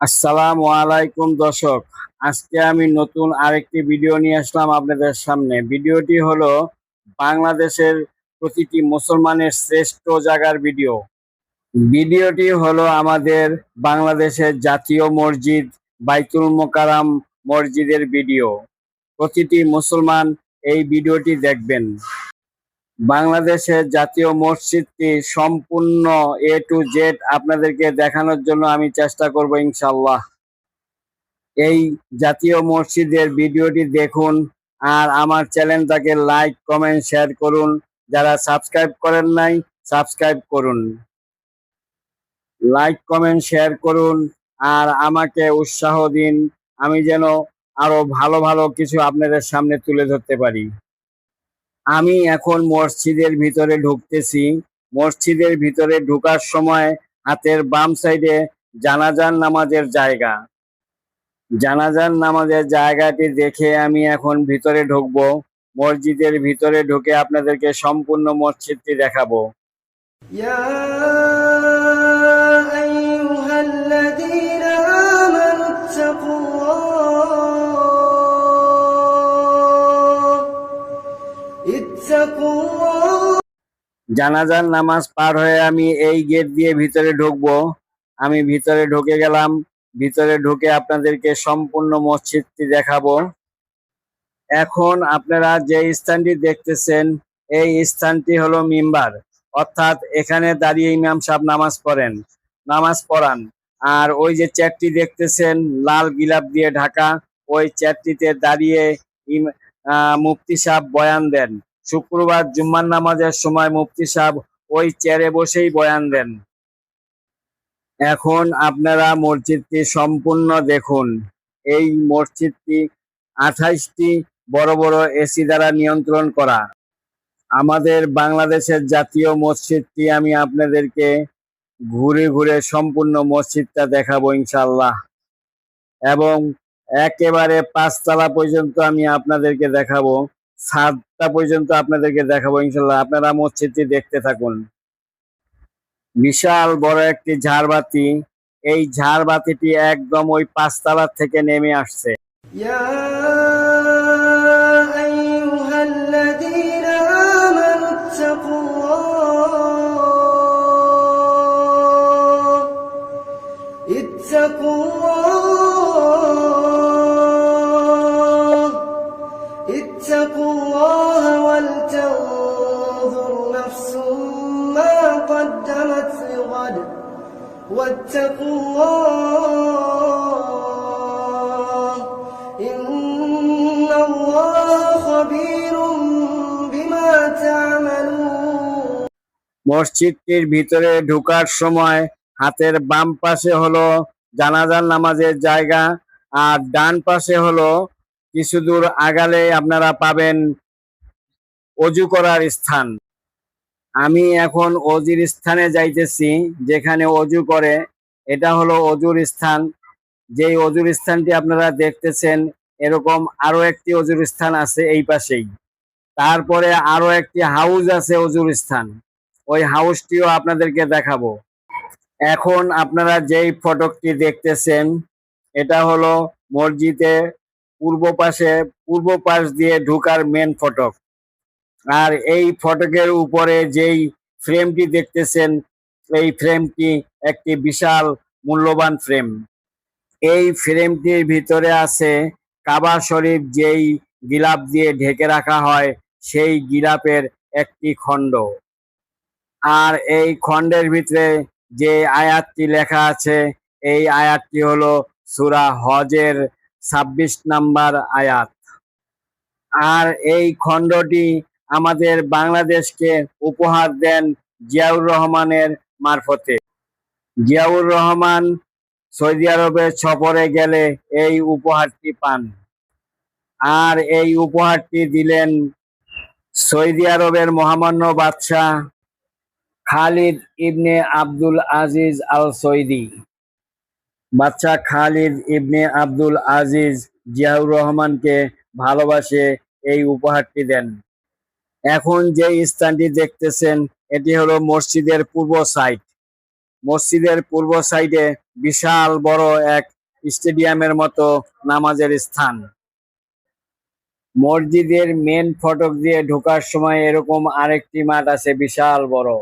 আসসালামু আলাইকুম দর্শক। আজকে আমি নতুন আরেকটি ভিডিও নিয়ে আসলাম আপনাদের সামনে। ভিডিওটি হলো বাংলাদেশের প্রতিটি মুসলমানের শ্রেষ্ঠ জায়গার ভিডিও। ভিডিওটি হলো আমাদের বাংলাদেশের জাতীয় মসজিদ, বাইতুল মোকারাম মসজিদের ভিডিও। প্রতিটি মুসলমান এই ভিডিওটি দেখবেন। বাংলাদেশের জাতীয় মসজিদটি সম্পূর্ণ এ টু জেড আপনাদেরকে দেখানোর জন্য আমি চেষ্টা করব ইনশাল্লাহ এই জাতীয় মসজিদের ভিডিওটি দেখুন আর আমার চ্যানেলটাকে লাইক, কমেন্ট, শেয়ার করুন। যারা সাবস্ক্রাইব করেন নাই, সাবস্ক্রাইব করুন। লাইক, কমেন্ট, শেয়ার করুন আর আমাকে উৎসাহ দিন। আমি যেন আরও ভালো ভালো কিছু আপনাদের সামনে তুলে ধরতে পারি। আমি এখন মসজিদের ভিতরে ঢুকতেছি। মসজিদের ভিতরে ঢুকার সময় হাতের বাম সাইডে জানাজান নামাজের জায়গা। জানাজান নামাজের জায়গাটি দেখে আমি এখন ভিতরে ঢুকবো। মসজিদের ভিতরে ঢুকে আপনাদেরকে সম্পূর্ণ মসজিদটি দেখাবো। يا জানাজার নামাজ পার হয়ে আমি এই গেট দিয়ে ভিতরে ঢুকবো। আমি ভিতরে ঢুকে গেলাম। ভিতরে ঢুকে আপনাদেরকে সম্পূর্ণ মসজিদটি দেখাবো। এখন আপনারা যে স্থানটি দেখতেছেন, এই স্থানটি হলো মিম্বার। অর্থাৎ এখানে দাঁড়িয়ে ইমাম সাহেব নামাজ পড়েন, নামাজ পড়ান। আর ওই যে চ্যাটটি দেখতেছেন, লাল গিলাপ দিয়ে ঢাকা, ওই চেয়ারটিতে দাঁড়িয়ে মুফতি সাহেব বয়ান দেন। শুক্রবার জুম্মার নামাজের সময় মুফতি সাহেব ওই চেয়ারে বসেই বয়ান দেন। এখন আপনারা মসজিদটি সম্পূর্ণ দেখুন। এই মসজিদটি আঠাইশটি বড় বড় এসি দ্বারা নিয়ন্ত্রণ করা। আমাদের বাংলাদেশের জাতীয় মসজিদটি আমি আপনাদেরকে ঘুরে ঘুরে সম্পূর্ণ মসজিদটা দেখাবো ইনশাল্লাহ এবং একেবারে পাঁচতলা পর্যন্ত আমি আপনাদেরকে দেখাবো। সাতটা পর্যন্ত আপনাদেরকে দেখাবো ইনশাল্লাহ। আপনারা মসজিদটি দেখতে থাকুন। বিশাল বড় একটি ঝাড়বাতি। এই ঝাড়বাতিটি একদম ওই পাঁচতলার থেকে নেমে আসছে। واتقوا الله إن الله خبير بما تعملون মসজিদটির ভিতরে ঢোকার সময় হাতের বাম পাশে হলো জানাজার নামাজের জায়গা আর ডান পাশে হলো কিছু দূর আগালে আপনারা পাবেন অজু করার স্থান আমি এখন অজুর স্থানে যাইতেছি, যেখানে অজু করে, এটা হলো অজুর স্থান। যেই অজুর স্থানটি আপনারা দেখতেছেন, এরকম আরও একটি অজুর স্থান আছে এই পাশেই। তারপরে আরও একটি হাউস আছে অজুর স্থান। ওই হাউসটিও আপনাদেরকে দেখাবো। এখন আপনারা যেই ফটকটি দেখতেছেন, এটা হলো মসজিদে পূর্ব পাশে, পূর্ব পাশ দিয়ে ঢুকার মেন ফটক। আর এই ফটকের উপরে যেই ফ্রেমটি দেখতেছেন, এই ফ্রেমটি একটি বিশাল মূল্যবান ফ্রেম এই ফ্রেমটির ভিতরে আছে কাবা শরীফ যেই গিলাপ দিয়ে ঢেকে রাখা হয়, সেই গিলাপের একটি খণ্ড। আর এই খণ্ডের ভিতরে যে আয়াতটি লেখা আছে, এই আয়াতটি হলো সূরা হজের ছাব্বিশ নাম্বার আয়াত। আর এই খণ্ডটি আমাদের বাংলাদেশকে উপহার দেন জিয়াউর রহমানের মারফতে। জিয়াউর রহমান সৌদি আরবে সফরে গেলে এই উপহারটি পান। আর এই উপহারটি দিলেন সৌদি আরবের মহামান্য বাদশাহ খালিদ ইবনে আব্দুল আজিজ আল সৈদি বাচ্চা খালিদ ইবনে আব্দুল আজিজ জিয়াউর রহমানকে ভালোবাসে এই উপহারটি দেন। এখন যে স্থানটি দেখতেছেন, এটি হলো মসজিদের পূর্ব সাইড মসজিদের পূর্ব সাইডে বিশাল বড় এক স্টেডিয়ামের মতো নামাজের স্থান। মসজিদের মেন ফটক দিয়ে ঢোকার সময় এরকম আরেকটি মাঠ আছে বিশাল বড়।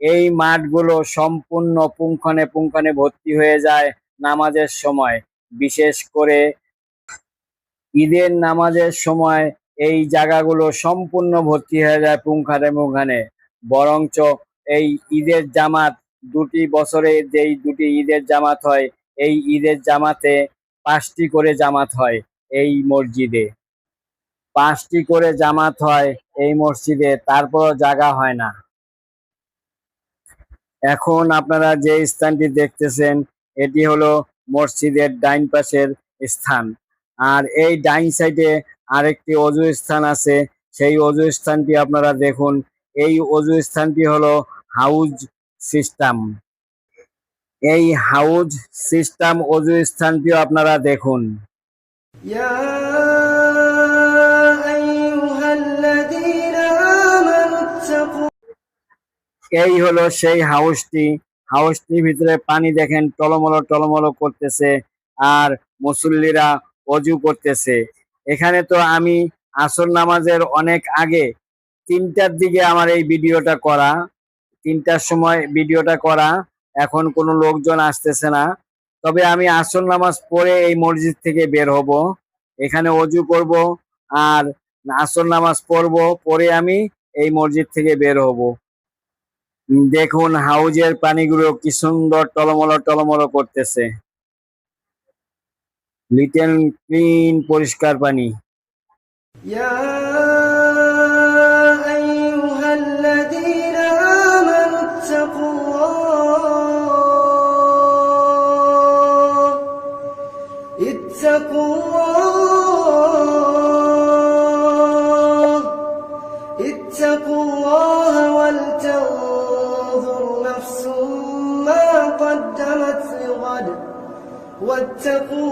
এই মাঠগুলো সম্পূর্ণ পুঙ্খানে পুঙ্খানে ভর্তি হয়ে যায় নামাজের সময়। বিশেষ করে ঈদের নামাজের সময় এই জায়গাগুলো সম্পূর্ণ ভর্তি হয়ে যায় পুঙ্খানে পুঙ্খানে বরঞ্চ এই ঈদের জামাত দুটি বছরে যেই দুটি ঈদের জামাত হয়, এই ঈদের জামাতে পাঁচটি করে জামাত হয় এই মসজিদে। পাঁচটি করে জামাত হয় এই মসজিদে, তারপরও জায়গা হয় না। এখন আপনারা যে স্থানটি দেখতেছেন, এটি হলো মসজিদের ডাইন পাশের স্থান। আর এই ডাইন সাইডে আরেকটি অজু স্থান আছে। সেই অজু স্থানটি আপনারা দেখুন। এই অজু স্থানটি হলো হাউজ সিস্টেম। এই হাউজ সিস্টেম অজু স্থানটিও আপনারা দেখুন। এই হলো সেই হাউসটি। হাউসটির ভিতরে পানি দেখেন টলমলো টলমলো করতেছে আর মুসল্লিরা অজু করতেছে। এখানে তো আমি আসর নামাজের অনেক আগে তিনটার দিকে আমার এই ভিডিওটা করা, তিনটার সময় ভিডিওটা করা, এখন কোনো লোকজন আসতেছে না। তবে আমি আসর নামাজ পড়ে এই মসজিদ থেকে বের হব, এখানে অজু করব আর আসর নামাজ পড়ব পরে আমি এই মসজিদ থেকে বের হব। দেখুন হাউজের পানিগুলো কি সুন্দর টলমলো টলমলো করতেছে। লিটেল ক্লিন পরিষ্কার পানি يا أيها الذين آمنوا اتقوا الله اتقوا الله اتقوا الله ولتنظر نفس ما قدمت لغد واتقوا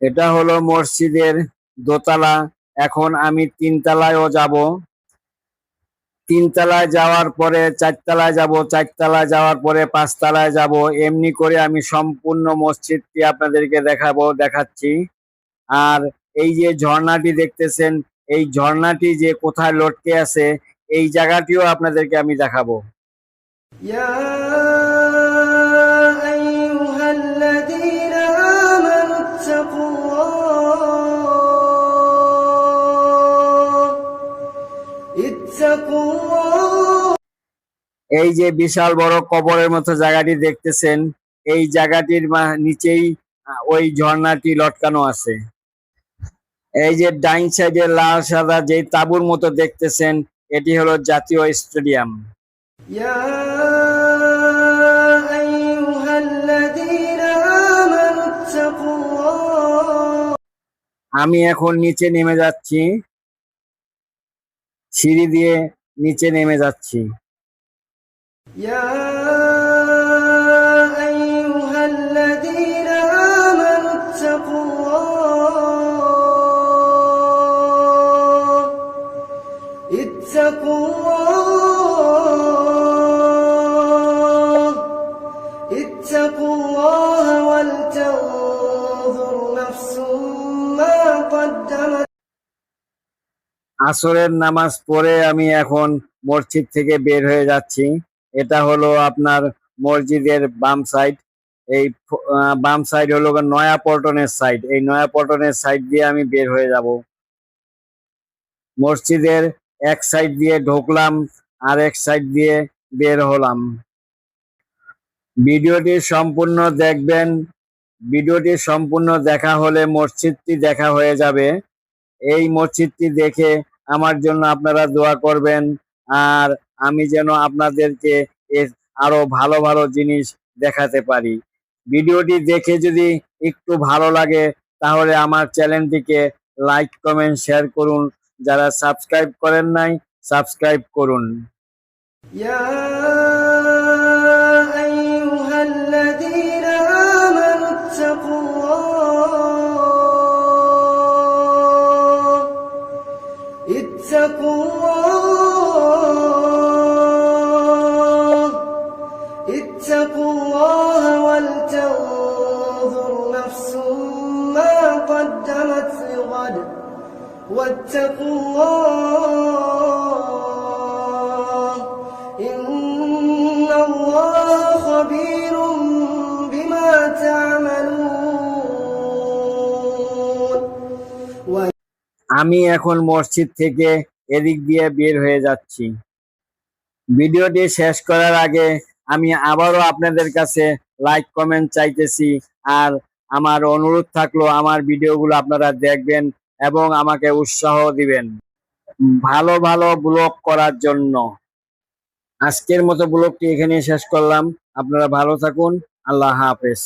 এটা হলো মসজিদের দোতলা। এখন আমি তিনতলায়ও যাব। তিনতলায় যাওয়ার পরে চারতলায় যাব, চারতলায় যাওয়ার পরে পাঁচতলায় যাব। এমনি করে আমি সম্পূর্ণ মসজিদটি আপনাদেরকে দেখাবো, দেখাচ্ছি। আর এই যে ঝর্ণাটি দেখতেছেন, এই ঝর্ণাটি যে কোথায় লটকে আছে, এই জায়গাটিও আপনাদেরকে আমি দেখাবো। يا এই যে বিশাল বড় কবরের মতো জায়গাটি দেখতেছেন এই জায়গাটির নিচেই ওই ঝর্ণাটি লটকানো আছে। এই যে ডাইন সাইডে লাল সাদা যে তাবুর মতো দেখতেছেন এটি হলো জাতীয় স্টেডিয়াম। আমি এখন নিচে নেমে যাচ্ছি। সিঁড়ি দিয়ে নিচে নেমে যাচ্ছি يا أيها الذين آمنوا اتقوا আসরের নামাজ পড়ে আমি এখন মসজিদ থেকে বের হয়ে যাচ্ছি। এটা হলো আপনার মসজিদের বাম সাইড এই বাম সাইড হলো নয়া পল্টনের সাইড এই নয়া পল্টনের সাইড দিয়ে আমি বের হয়ে যাব। মসজিদের এক সাইড দিয়ে ঢুকলাম, আর এক সাইড দিয়ে বের হলাম। ভিডিওটি সম্পূর্ণ দেখবেন। ভিডিওটি সম্পূর্ণ দেখা হলে মসজিদটি দেখা হয়ে যাবে। এই মসজিদটি দেখে আমার জন্য আপনারা দোয়া করবেন। আর আমি যেন আপনাদেরকে আরও ভালো ভালো জিনিস দেখাতে পারি। ভিডিওটি দেখে যদি একটু ভালো লাগে, তাহলে আমার চ্যানেলটিকে লাইক, কমেন্ট, শেয়ার করুন। যারা সাবস্ক্রাইব করেন নাই, সাবস্ক্রাইব করুন। لغد واتقوا الله إن الله خبير بما تعملون আমি এখন মসজিদ থেকে এদিক দিয়ে বের হয়ে যাচ্ছি ভিডিওটি শেষ করার আগে আমি আবারও আপনাদের কাছে লাইক কমেন্ট চাইতেছি আর আমার অনুরোধ থাকল, আমার ভিডিওগুলো আপনারা দেখবেন এবং আমাকে উৎসাহ দিবেন। ভালো ভালো ব্লগ করার জন্য। আজকের মতো ব্লগটি এখানে শেষ করলাম। আপনারা ভালো থাকুন। আল্লাহ হাফেজ।